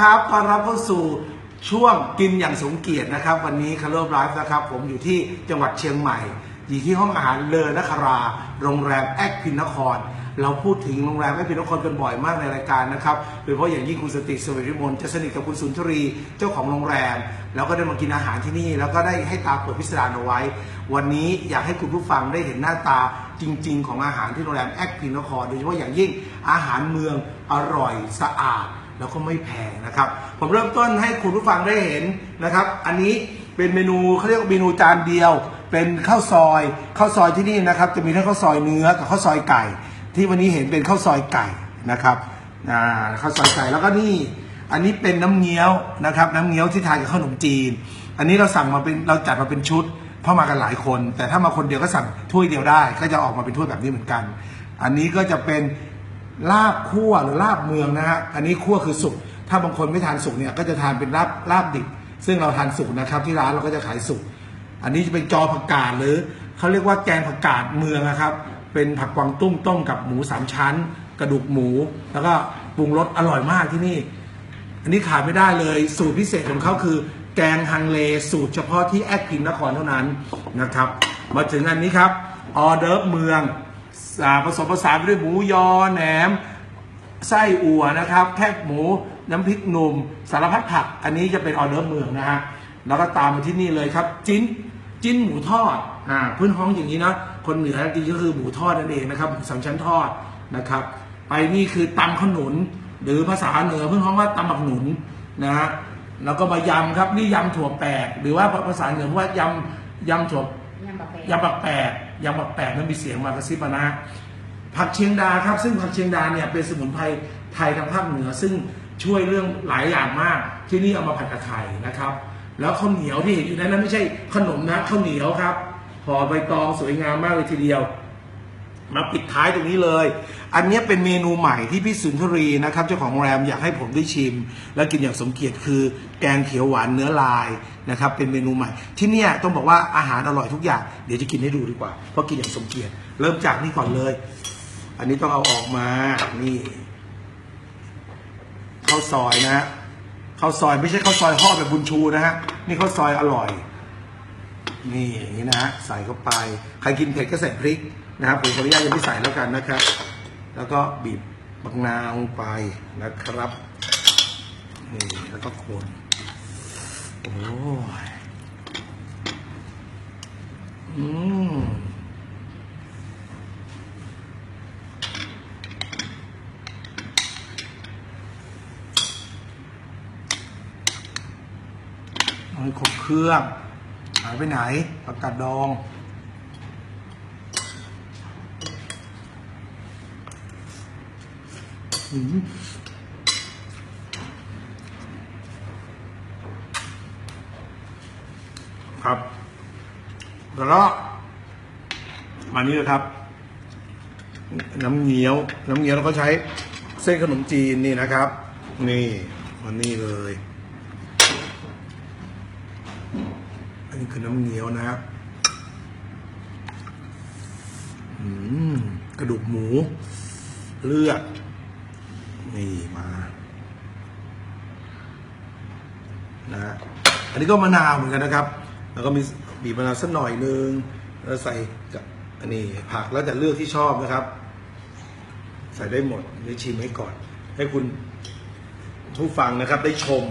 ครับต้อนรับเข้าสู่ช่วงกินอย่างสมเกียรตินะครับ วันนี้คาร์โลไลฟ์นะครับ ผมอยู่ที่จังหวัดเชียงใหม่ อยู่ที่ห้องอาหารเลอนครา โรงแรมแอคพินนคร เราพูดถึงโรงแรมแอคพินนครกันบ่อยมากในรายการนะครับ โดยเฉพาะอย่างยิ่งคุณสติสวัสดิมลจะสนิทกับคุณสุนทรีเจ้าของโรงแรม แล้วก็ได้มากินอาหารที่นี่ แล้วก็ได้ให้ตาเปิดพิสดารเอาไว้ วันนี้อยากให้คุณผู้ฟังได้เห็นหน้าตาจริง ๆ ของอาหารที่โรงแรมแอคพินนคร โดยเฉพาะอย่างยิ่งอาหารเมืองอร่อยสะอาด แล้วก็ไม่แพงนะครับ ผมเริ่มต้นให้คุณผู้ฟังได้เห็นนะครับ อันนี้เป็นเมนูเขาเรียกว่าเมนูจานเดียว เป็นข้าวซอยข้าวซอยที่นี่นะครับ จะมีทั้งข้าวซอยเนื้อกับข้าวซอยไก่ ที่วันนี้เห็นเป็นข้าวซอยไก่นะครับข้าวซอยไก่แล้วก็นี่ อันนี้เป็นน้ำเงี้ยวนะครับ น้ำเงี้ยวที่ทานกับขนมจีน อันนี้เราสั่งมาเป็นเราจัดมาเป็นชุดเพราะมากันหลายคน แต่ถ้ามาคนเดียวก็สั่งถ้วยเดียวได้ ก็จะออกมาเป็นถ้วยแบบนี้เหมือนกัน อันนี้ก็จะเป็น ลาบคั่วหรือลาบเมืองนะฮะอันนี้คั่วคือสุกถ้าบางคนไม่ทานสุกเนี่ยก็จะทานเป็นลาบลาบดิบซึ่งเราทานสุกนะครับ ที่ร้านเราก็จะขายสุกอันนี้จะเป็นจอผักกาดหรือเขาเรียกว่าแกงผักกาดเมืองนะครับ เป็นผักกวางตุ้งต้มกับหมูสามชั้น กระดูกหมู แล้วก็ปรุงรสอร่อยมากที่นี่ อันนี้ขาดไม่ได้เลยสูตรพิเศษของเขาคือ แกงฮังเลสูตรเฉพาะที่แอดพินนครเท่านั้นนะครับ มาถึงอันนี้ครับออเดิร์ฟเมือง ผสมผสานไปด้วยหมูยอแหนมไส้อั่วนะครับ แคบหมูน้ำพริกหนุ่ม สารพัดผัก อันนี้จะเป็นออเดิร์ฟเมืองนะฮะแล้วก็ตามมาที่นี่เลยครับ จิ้นจิ้นหมูทอดอ่าพื้นห้องอย่างนี้นะคนเหนือจริงๆก็คือหมูทอดนั่นเองนะครับหมูสามชั้นทอดนะครับ ไปนี่คือตำขนุน หรือภาษาเหนือเพื่อนห้องว่าตำบักหนุนนะฮะแล้วก็มายำครับนี่ยำถั่วแปกหรือว่าภาษาเหนือว่ายำยำถั่วยำบะเป๊ะยำปักแปด ยำปักแปดนั้นมีเสียงมากระซิบมานะ ผักเชียงดาครับ ซึ่งผักเชียงดาเนี่ยเป็นสมุนไพรไทยทางภาคเหนือ ซึ่งช่วยเรื่องหลายอย่างมาก ที่นี่เอามาผัดกับไข่นะครับ แล้วข้าวเหนียวที่เห็นอยู่นั้นนั้นไม่ใช่ขนมนะข้าวเหนียวครับห่อใบตองสวยงามมากเลยทีเดียว มาปิดท้ายตรงนี้เลย อันนี้เป็นเมนูใหม่ที่พี่สุนทรีนะครับ เจ้าของโรงแรมอยากให้ผมได้ชิม และกินอย่างสมเกียรติคือ แกงเขียวหวานเนื้อลายนะครับ เป็นเมนูใหม่ ที่เนี่ยต้องบอกว่าอาหารอร่อยทุกอย่าง เดี๋ยวจะกินให้ดูดีกว่าเพราะกินอย่างสมเกียรติ เริ่มจากนี่ก่อนเลย อันนี้ต้องเอาออกมา นี่ข้าวซอยนะฮะข้าวซอยไม่ใช่ข้าวซอยห่อแบบบุญชูนะฮะ นี่ข้าวซอยอร่อย นี่อย่างนี้นะฮะใส่เข้าไป ใครกินเผ็ดก็ใส่พริก นะครับผมขออนุญาตยังไม่ใส่แล้วกันนะครับ แล้วก็บีบบักนาวลงไปนะครับนี่แล้วก็คนโอ้ยอืมเอาให้ครบเครื่องหายไปไหนผักกาดดอง อืม ครับแล้วก็มานี่นะครับ น้ำเงี้ยว น้ำเงี้ยวเราก็ใช้เส้นขนมจีนนี่นะครับ นี่มันนี่เลยอันนี้คือน้ำเงี้ยวนะครับกระดูกหมู เลือด นี่มานะฮะอันนี้ก็มะนาวเหมือนกันนะครับ แล้วก็มีบีบมะนาวสักหน่อยนึงแล้วใส่กับอันนี้ผักแล้วแต่เลือกที่ชอบนะครับ ใส่ได้หมดได้ชิมให้ก่อน ให้คุณผู้ฟังนะครับ ได้ชม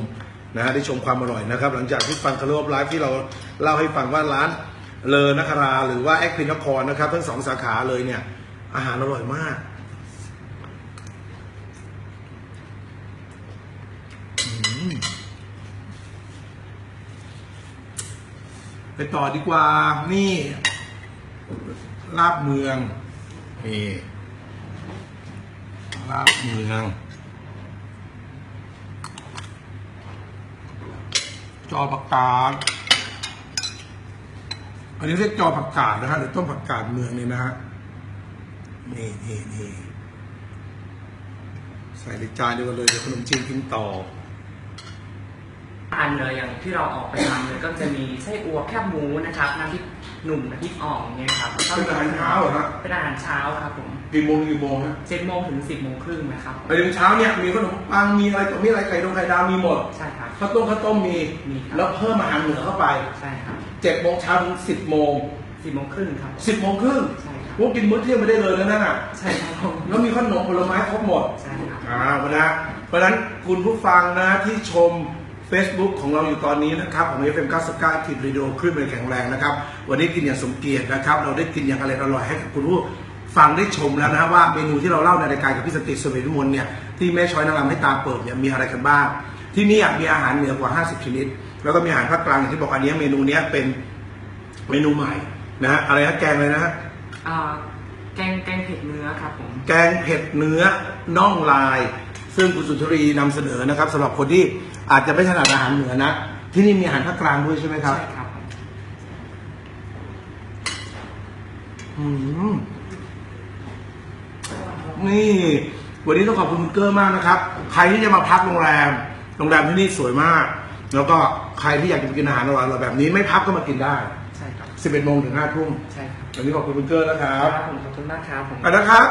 นะฮะได้ชมความอร่อยนะครับ หลังจากที่ฟังคาร์ลไลฟ์ที่เราเล่าให้ฟังว่าร้านเลอนัครา หรือว่าแอคพินนครนะครับ ทั้งสองสาขาเลยเนี่ย อาหารอร่อยมาก ไปต่อดีกว่า นี่ลาบเมืองนี่ลาบเมือง จอผักกาดอันนี้เรียกจอผักกาดนะฮะหรือต้มผักกาดเมืองนี่นะฮะนี่นี่นี่ใส่ในจานเดียวกันเลยเดี๋ยวขนมจีนกินต่อ อันเลยอย่างที่เราออกไปทำเลยก็จะมีไส้อั่วแคบหมูนะครับน้ำพริกหนุ่มกะทิอ่องเนี่ยครับแล้วก็เป็นอาหารเช้าเหรอฮะ เป็นอาหารเช้าครับผมกี่โมงกี่โมงฮะเจ็ดโมงถึงสิบโมงครึ่งนะครับไปถึงเช้าเนี่ยมีขนมปังมีอะไรต่อมีอะไรไข่ดงไข่ดาวมีหมดใช่ครับ ข้าวต้มข้าวต้มมี มีครับ แล้วเพิ่มอาหารเหนือเข้าไปใช่ครับเจ็ดโมงเช้าถึงสิบโมงสิบโมงครึ่งครับ สิบโมงครึ่งใช่ครับ พวกกินมื้อเที่ยงไม่ได้เลยนะนั่นน่ะ ใช่ครับผมแล้วมีขนมผลไม้ครบหมด ใช่ครับ อ่าเพราะฉะนั้นเพราะฉะนั้นคุณผู้ฟังนะที่ชม Facebook ของเราอยู่ตอนนี้นะครับของ FM 99ทีมรีดิโอคลื่นเมืองแข็งแรงนะครับ วันนี้กินอย่างสมเกียรตินะครับ เราได้กินอย่างอร่อยอร่อยให้กับคุณผู้ฟังได้ชมแล้วนะว่าเมนูที่เราเล่าในรายการกับพี่สติสเวทวิมลเนี่ยที่แม่ช้อยนางรำให้ตาเปิดเนี่ยมีอะไรกันบ้าง ที่นี่มีอาหารเหนือกว่า 50 ชนิด แล้วก็มีอาหารภาคกลางอย่างที่บอกอันนี้เมนูเนี้ยเป็นเมนูใหม่นะฮะอะไรนะแกงเลยนะฮะอ่าแกงแกงเผ็ดเนื้อครับผมแกงเผ็ดเนื้อน่องลาย ซึ่งคุณสุนทรีนำเสนอนะครับสำหรับคนที่อาจจะไม่ถนัดอาหารเหนือนะที่นี่มีอาหารภาคกลางด้วยใช่ไหมครับ ใช่ครับผมอืมนี่ วันนี้ต้องขอบคุณคุณเกอร์มากนะครับ ใครที่จะมาพักโรงแรม โรงแรมที่นี่สวยมาก แล้วก็ใครที่อยากจะไปกินอาหารอร่อยๆแบบนี้ไม่พักก็มากินได้ ใช่ครับ 11โมงถึง5ทุ่มใช่ครับวันนี้ขอบคุณคุณเกอร์นะครับครับผมขอบคุณมากครับผมไปนะครับ